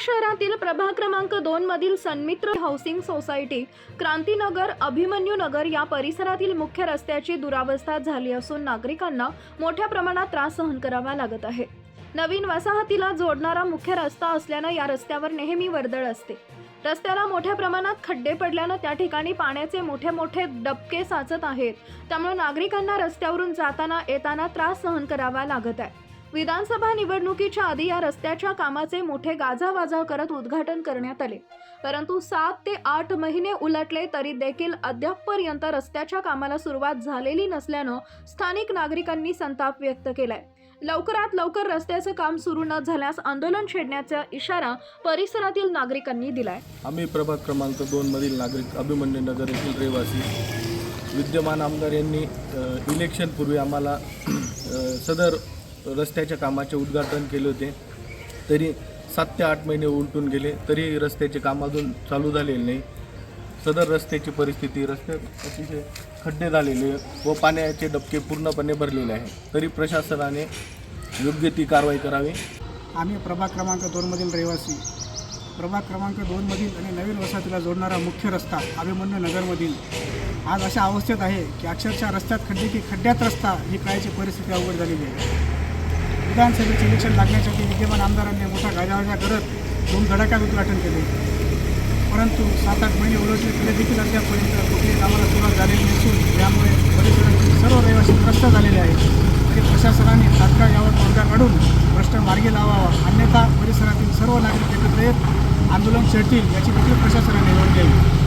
शहरातील प्रभाग क्रमांक दोन मधील सन्मित्र हाऊसिंग सोसायटी क्रांतीनगर अभिमन्यू नगर या परिसरातील मुख्य रस्त्याची दुरावस्था झाली असून नागरिकांना मोठ्या प्रमाणात त्रास सहन करावा लागत आहे. नवीन वसाहतीला जोडणारा मुख्य रस्ता असल्यानं या रस्त्यावर नेहमी वर्दळ असते. रस्त्याला मोठ्या प्रमाणात खड्डे पडल्यानं त्या ठिकाणी पाण्याचे मोठे मोठे डबके साचत आहेत. त्यामुळे नागरिकांना रस्त्यावरून जाताना येताना त्रास सहन करावा लागत आहे. विधानसभा निवडणुकीच्या आधी या रस्त्याच्या कामाचे मोठे गाजावाजा करत उद्घाटन करण्यात आले. परंतु सात ते आठ महिने उलटले तरी देखील अद्यापपर्यंत रस्त्याच्या कामाला सुरुवात झालेली नसल्यानं स्थानिक नागरिकांनी संताप व्यक्त केलाय. लवकरात लवकर रस्त्याचं काम सुरू न झाल्यास आंदोलन छेडण्याचा इशारा परिसरातील नागरिकांनी दिलाय. आम्ही प्रभाग क्रमांक दोनमधील नागरिक अभिमन्यू नगर येथील रहिवासी विद्यमान आमदार यांनी इलेक्शनपूर्वी आम्हाला सदर रस्त्याच्या कामाचे उद्घाटन केले होते. तरी सात ते आठ महिने उलटून गेले तरी रस्त्याचे काम अजून चालू झालेले नाही. सदर रस्त्याची परिस्थिती रस्त्यात अतिशय खड्डे झालेले व पाण्याचे डबके पूर्णपणे भरलेले आहे तरी प्रशासनाने योग्य ती कारवाई करावी. आम्ही प्रभाग क्रमांक दोनमधील रहिवासी. प्रभाग क्रमांक दोनमधील आणि नवीन वसाहतीला जोडणारा मुख्य रस्ता अभिमन्यू नगरमधील आज अशा अवस्थेत आहे की अक्षरशः रस्त्यात खड्डे की खड्ड्यात रस्ता ही काळाची परिस्थिती अवघड झालेली आहे. विधानसभेचे इलेक्शन लागण्यासाठी विद्यमान आमदारांनी मोठा गाजावाजा करत दोन धडाक्यात उद्घाटन केले. परंतु सात आठ महिने उलटले तरी देखील अद्यापर्यंत कुठे कामाला सुरुवात झालेली नसून यामुळे परिसरातील सर्व रहिवासी त्रस्त झालेले आहेत. तरी प्रशासनाने तात्काळ यावर तोडगा काढून भ्रष्ट मार्गी लावावा अन्यथा परिसरातील सर्व नागरिक एकत्र येत आंदोलन छेडतील याची देखील प्रशासनाने नोंद घ्यावी.